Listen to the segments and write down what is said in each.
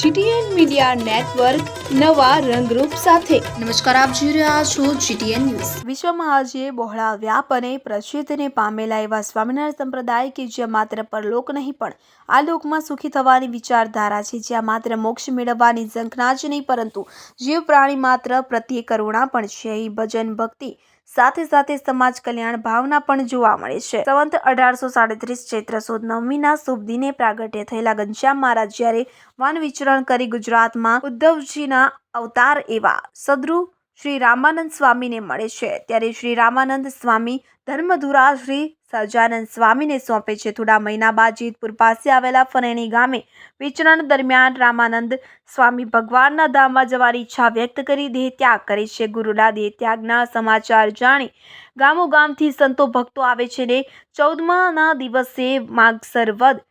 GTN media network નવા રંગરૂપ સાથે. નમસ્કાર આપ જોઈ રહ્યા છો જીટીએન ન્યૂઝ. વિશ્વમાં આજે બહોળા વ્યાપ અને પ્રસિદ્ધને પામેલા એવા સ્વામિનારાયણ સંપ્રદાય કે જ્યાં માત્ર પરલોક નહીં પણ આ લોકમાં સુખી થવાની વિચારધારા છે જ્યાં માત્ર મોક્ષ મેળવવાની ઝંખના જ નહીં પરંતુ જીવ પ્રાણી માત્ર પ્રત્યે કરુણા પણ છે. એ ભજન ભક્તિ સાથે સાથે સમાજ કલ્યાણ ભાવના પણ જોવા મળે છે. સંવંત અઢારસો સાડત્રીસ ચૈત્ર સુદ નવમીના શુભ દિને પ્રાગટ્ય થયેલા ઘનશ્યામ મહારાજ જ્યારે વન વિચરણ કરી ગુજરાતમાં ઉદ્ધવજીના અવતાર એવા સદ્રુ શ્રી રામાનંદ સ્વામીને મળે છે. ત્યારે શ્રી રામાનંદ સ્વામી ધર્મધુરા શ્રી સહજાનંદ સ્વામીને સોંપે છે. થોડા મહિના બાદ જીતપુર પાસે આવેલા ફરેણી ગામે વિચરણ દરમિયાન રામાનંદ સ્વામી ભગવાનના ધામમાં જવાની ઈચ્છા વ્યક્ત કરી, દેહ ત્યાગ કરે છે. ગુરુના દેહ ત્યાગના સમાચાર જાણી ગામો ગામથી સંતો ભક્તો આવે છે ને ચૌદમાના દિવસે માગસર વદ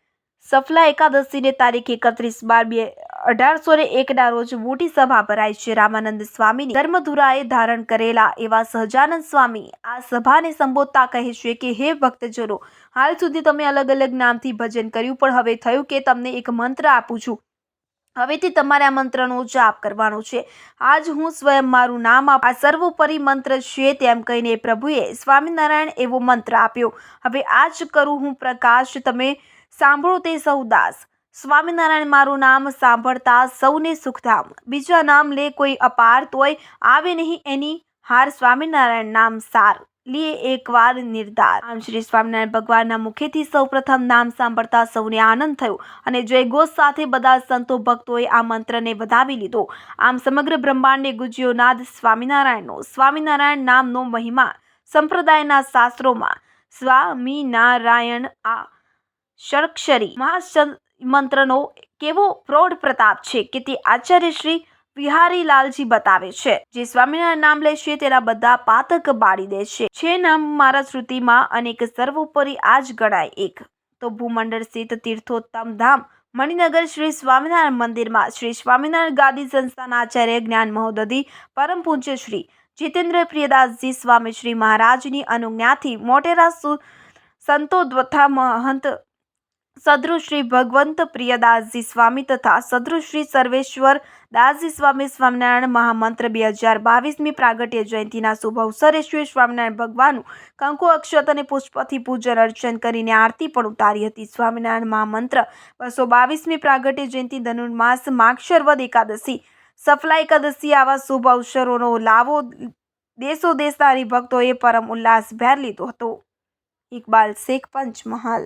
સફલા એકાદશીને તારીખ એકત્રીસ બાર બે અઢારસો ને એકના રોજ મોટી સભા ભરાય છે. રામાનંદ સ્વામીની ધર્મધુરાએ ધારણ કરેલા એવા સહજાનંદ સ્વામી આ સભાને સંબોધતા કહે છે કે, હે ભક્તજનો, હાલ સુધી તમે અલગ અલગ નામથી ભજન કર્યું, પણ હવે થયું કે તમને એક મંત્ર આપું છું. હવેથી તમારે આ મંત્રનો જાપ કરવાનો છે. આજ હું સ્વયં મારું નામ આ સર્વોપરી મંત્ર છે તેમ કહીને પ્રભુએ સ્વામિનારાયણ એવો મંત્ર આપ્યો. હવે આજ કરું હું, પ્રકાશ, તમે સાંભળો તે સૌ દાસ. સ્વામિનારાયણ, મારું નામ સાંભળતા સૌને સુખધામ. બીજા નામ લે કોઈ અપાર તોય આવે નહીં એની હાર સ્વામિનારાયણ નામ સાર. લીએ એકવાર નિર્ધાર. આમ શ્રી સ્વામિનારાયણ ભગવાનના મુખેથી સૌપ્રથમ નામ સાંભળતા સૌને આનંદ થયો અને જયઘોષ સાથે બધા સંતો ભક્તોએ આ મંત્રને વધાવી લીધો. આમ સમગ્ર બ્રહ્માંડે ગુજ્યો નાદ સ્વામિનારાયણનો. સ્વામિનારાયણ નામનો મહિમા સંપ્રદાયના શાસ્ત્રોમાં સ્વામિનારાયણ આ શરક્ષરી મહાસંત મંત્રનો કેવો પ્રૌઢ પ્રતાપ છે કે તે આચાર્ય શ્રી વિહારીલાલજી બતાવે છે. જે સ્વામિનારાયણ નામ લે છે તેના બધા પાતક બાળી દે છે. છે નામ મારા શ્રુતિમાં અનેક સર્વોપરી આ જ ગણાય એક. તો ભૂમંડળ સ્થિત તીર્થોત્તમ ધામ મણિનગર શ્રી સ્વામિનારાયણ મંદિરમાં શ્રી સ્વામિનારાયણ ગાદી સંસ્થાના આચાર્ય જ્ઞાન મહોદધિ પરમ પૂજ્ય શ્રી જીતેન્દ્ર પ્રિયદાસજી સ્વામી શ્રી મહારાજની અનુજ્ઞાથી મોટેરા સુ સંતો તથા મહંત સદરુ શ્રી ભગવંત પ્રિયદાસજી સ્વામી તથા સદ્રુ શ્રી સર્વેશ્વર દાસજી સ્વામી સ્વામિનારાયણ મહામંત્ર બે હજાર બાવીસમી પ્રાગટ્ય જયંતિના શુભ અવસરે શ્રી સ્વામિનારાયણ ભગવાનનું કંકુ અક્ષત અને પુષ્પથી પૂજન અર્ચન કરીને આરતી પણ ઉતારી હતી. સ્વામિનારાયણ મહામંત્ર બસો બાવીસમી પ્રાગટ્ય જયંતિ ધનુર્માસ માક્ષરવદ એકાદશી, સફલા એકાદશી આવા શુભ અવસરોનો લાવો દેશો દેશના હરિભક્તોએ પરમ ઉલ્લાસભેર લીધો હતો. ઇકબાલ શેખ, પંચમહાલ